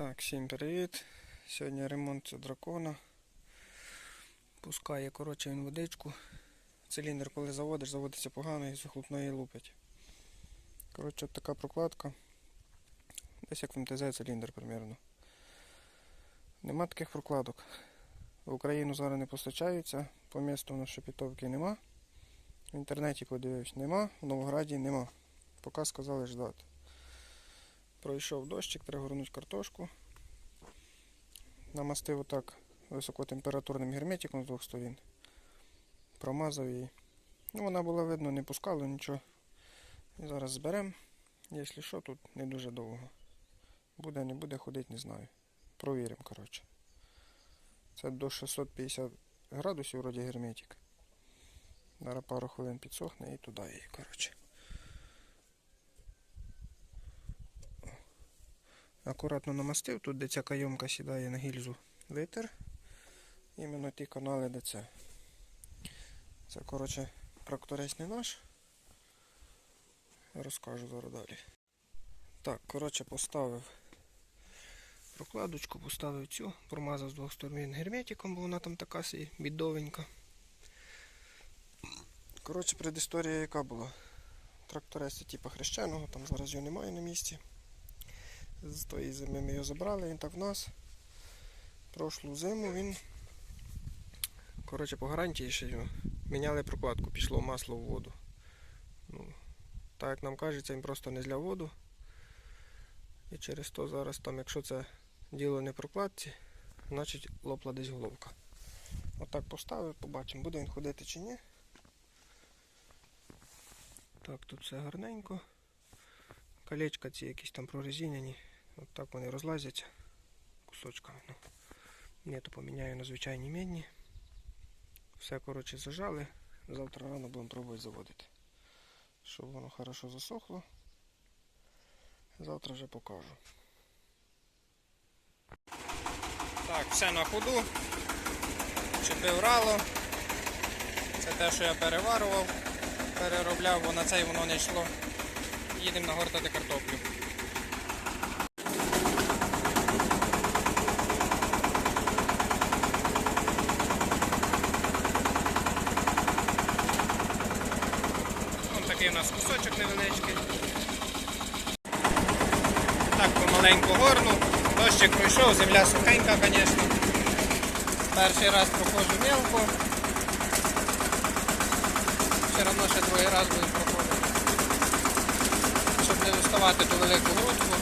Так, всім привіт. Сьогодні ремонт дракона. Пускає, коротше, він водичку. Циліндр, коли заводиш, заводиться погано і захлопно її лупить. Коротше, от така прокладка. Десь як в МТЗ циліндр примерно. Нема таких прокладок. В Україну зараз не постачаються, по місту на шепітовки нема. В інтернеті подивився, нема, в Новограді нема. Поки сказали ждати. Пройшов дощик, треба горнути картошку. Намастив отак високотемпературним герметиком з двох сторін. Промазав її. Ну, вона була видно, не пускала нічого. І зараз зберемо. Якщо що, тут не дуже довго. Буде, не буде ходити, не знаю. Провіримо, коротше. Це до 650 градусів вроді герметик. Зараз пару хвилин підсохне і туди її, коротше. Акуратно намастив, тут де ця кайомка сідає на гільзу витер. Іменно ті канали, де це. Це, коротше, тракторець не наш. Розкажу зараз далі. Так, коротше, поставив прокладочку, поставив цю, промазав з двох сторон герметиком, бо вона там така собі бідовенька. Коротше, предісторія яка була? Тракторець типу хрещеного, там зараз його немає на місці. З тої зими ми його забрали, він так в нас. Прошлу зиму він. Коротше, по гарантії ще його. Міняли прокладку, пішло масло в воду. Ну, так як нам кажеться, він просто не зляв воду. І через то зараз там, якщо це діло не прокладці, значить лопла десь головка. Отак поставив, побачимо, буде він ходити чи ні. Так, тут все гарненько. Колечка ці якісь там прорезинені. От так вони розлазяться кусочками. Ну, ні, то поміняю на звичайні медні. Все, коротше, зажали. Завтра рано будемо пробувати заводити. Щоб воно хорошо засохло. Завтра вже покажу. Так, все на ходу. Чепив рало. Це те, що я переварував, переробляв, бо на цей воно не йшло. Їдемо нагортати картоплю. Ось такий у нас кусочок невеличкий. Так, помаленьку горну. Дощик пройшов, земля сухенька, звісно. Перший раз проходжу мелко. Все одно ще другий раз буду проходити. Щоб не доставати ту велику грудку.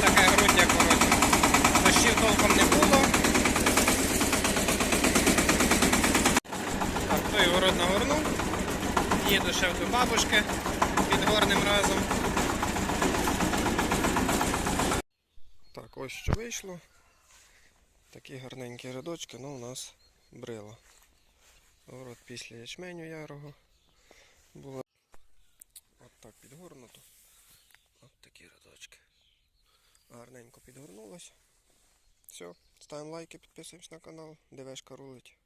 Таке груддя, коротше. Дощів толком не було. Так, той город нагорнув. Їду ще до бабушки під горним разом. Так, ось що вийшло. Такі гарненькі рядочки, ну у нас брило. Город після ячменю ярого було. От так підгорнуто. От такі рядочки. Гарненько підгорнулось. Все, ставимо лайки, підписуємось на канал. ДВшка рулить.